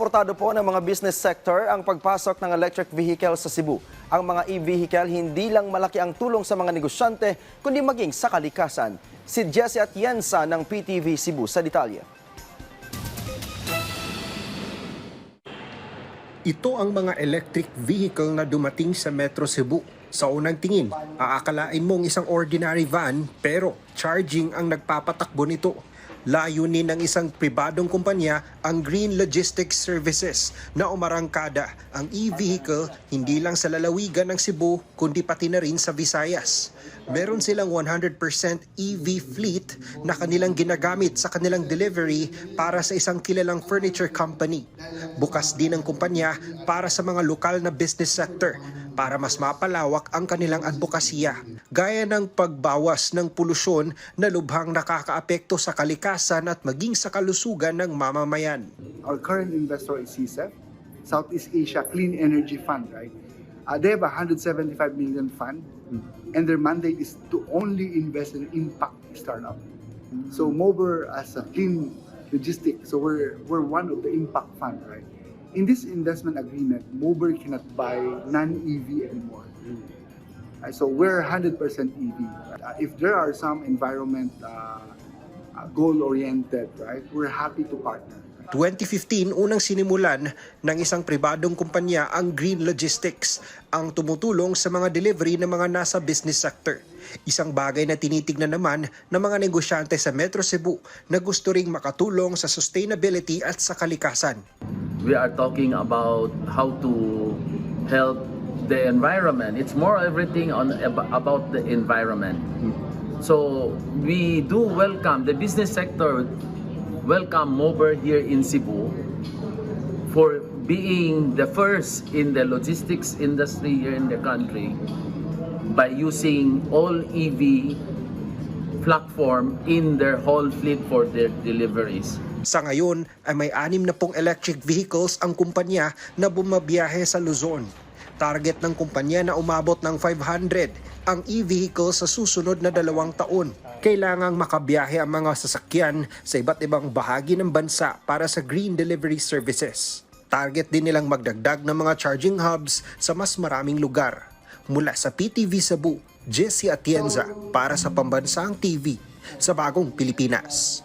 suportado po ng mga business sector ang pagpasok ng electric vehicle sa Cebu. Ang mga e-vehicle hindi lang malaki ang tulong sa mga negosyante, kundi maging sa kalikasan. Si Jesse Atienza ng PTV Cebu sa detalye. Ito ang mga electric vehicle na dumating sa Metro Cebu. Sa unang tingin, aakalain mong isang ordinary van pero charging ang nagpapatakbo nito. Layunin ng isang pribadong kumpanya ang Green Logistics Services na umarangkada ang e-vehicle hindi lang sa lalawigan ng Cebu kundi pati na rin sa Visayas. Meron silang 100% EV fleet na kanilang ginagamit sa kanilang delivery para sa isang kilalang furniture company. Bukas din ang kumpanya para sa mga lokal na business sector para mas mapalawak ang kanilang advokasya, gaya ng pagbawas ng polusyon na lubhang nakakaapekto sa kalikasan at maging sa kalusugan ng mamamayan. our current investor is CSEF, Southeast Asia Clean Energy Fund, right? Uh, they have a 175 million fund, and their mandate is to only invest in impact startup. So Mober as a clean logistics, so we're we're one of the impact fund, right? In this investment agreement, Mober cannot buy non-EV anymore. Uh, so we're 100% EV. Uh, if there are some environment uh, uh, goal-oriented, right, we're happy to partner. 2015 unang sinimulan ng isang pribadong kumpanya ang Green Logistics ang tumutulong sa mga delivery ng mga nasa business sector. Isang bagay na tinitignan naman ng mga negosyante sa Metro Cebu na gusto ring makatulong sa sustainability at sa kalikasan. we are talking about how to help the environment. It's more everything on ab- about the environment. So we do welcome the business sector welcome Mober here in Cebu for being the first in the logistics industry here in the country by using all EV platform in their whole fleet for their deliveries. Sa ngayon ay may anim na pong electric vehicles ang kumpanya na bumabiyahe sa Luzon. Target ng kumpanya na umabot ng 500 ang e-vehicle sa susunod na dalawang taon. Kailangang makabiyahe ang mga sasakyan sa iba't ibang bahagi ng bansa para sa green delivery services. Target din nilang magdagdag ng mga charging hubs sa mas maraming lugar. Mula sa PTV Cebu, Jesse Atienza para sa Pambansang TV sa Bagong Pilipinas.